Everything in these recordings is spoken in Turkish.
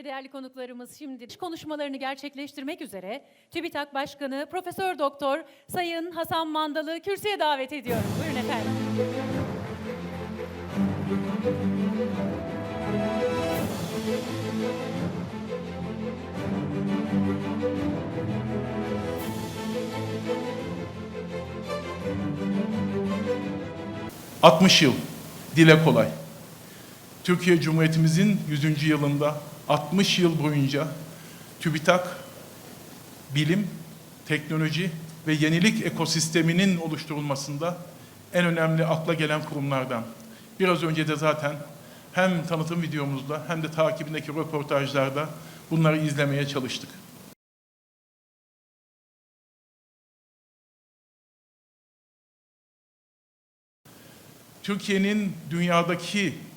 Ve değerli konuklarımız şimdi konuşmalarını gerçekleştirmek üzere TÜBİTAK Başkanı Profesör Doktor Sayın Hasan Mandalı kürsüye davet ediyorum. Buyurun efendim. Hı. 60 yıl dile kolay. Türkiye Cumhuriyetimizin 100. yılında 60 yıl boyunca TÜBİTAK bilim, teknoloji ve yenilik ekosisteminin oluşturulmasında en önemli akla gelen kurumlardan. Biraz önce de zaten hem tanıtım videomuzda hem de takibindeki röportajlarda bunları izlemeye çalıştık. Türkiye'nin dünyadaki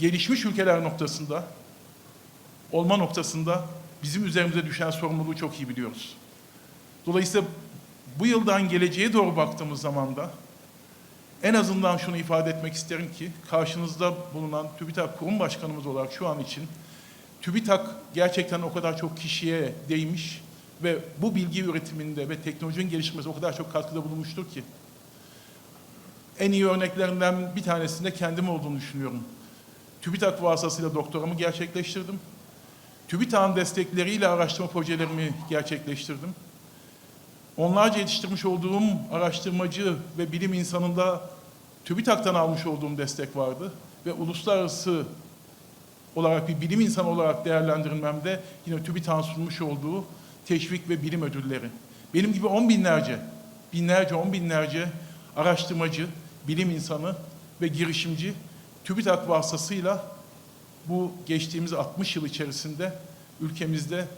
gelişmiş ülkeler noktasında, olma noktasında bizim üzerimize düşen sorumluluğu çok iyi biliyoruz. Dolayısıyla bu yıldan geleceğe doğru baktığımız zaman da en azından şunu ifade etmek isterim ki karşınızda bulunan TÜBİTAK Kurum Başkanımız olarak şu an için TÜBİTAK gerçekten o kadar çok kişiye değmiş ve bu bilgi üretiminde ve teknolojinin gelişmesi o kadar çok katkıda bulunmuştur ki en iyi örneklerinden bir tanesinde kendim olduğunu düşünüyorum. TÜBİTAK vasıtasıyla doktoramı gerçekleştirdim. TÜBİTAK'ın destekleriyle araştırma projelerimi gerçekleştirdim. Onlarca yetiştirmiş olduğum araştırmacı ve bilim insanında TÜBİTAK'tan almış olduğum destek vardı. Ve uluslararası olarak bir bilim insanı olarak değerlendirilmemde yine TÜBİTAK'ın sunmuş olduğu teşvik ve bilim ödülleri. Benim gibi on binlerce, binlerce, on binlerce araştırmacı, bilim insanı ve girişimci TÜBİTAK vasıtasıyla bu geçtiğimiz 60 yıl içerisinde ülkemizde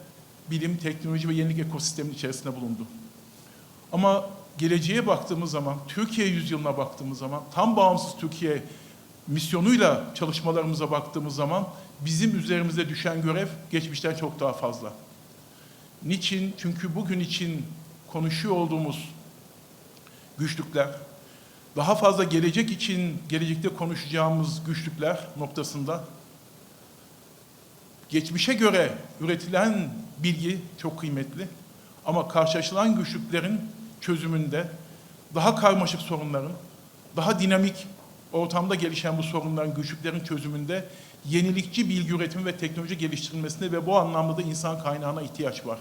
bilim, teknoloji ve yenilik ekosisteminin içerisinde bulundu. Ama geleceğe baktığımız zaman, Türkiye yüzyılına baktığımız zaman, tam bağımsız Türkiye misyonuyla çalışmalarımıza baktığımız zaman bizim üzerimize düşen görev geçmişten çok daha fazla. Niçin? Çünkü bugün için konuşuyor olduğumuz güçlükler, daha fazla gelecek için gelecekte konuşacağımız güçlükler noktasında geçmişe göre üretilen bilgi çok kıymetli ama karşılaşılan güçlüklerin çözümünde daha karmaşık sorunların, daha dinamik ortamda gelişen bu sorunların, güçlüklerin çözümünde yenilikçi bilgi üretimi ve teknoloji geliştirilmesinde ve bu anlamda da insan kaynağına ihtiyaç var.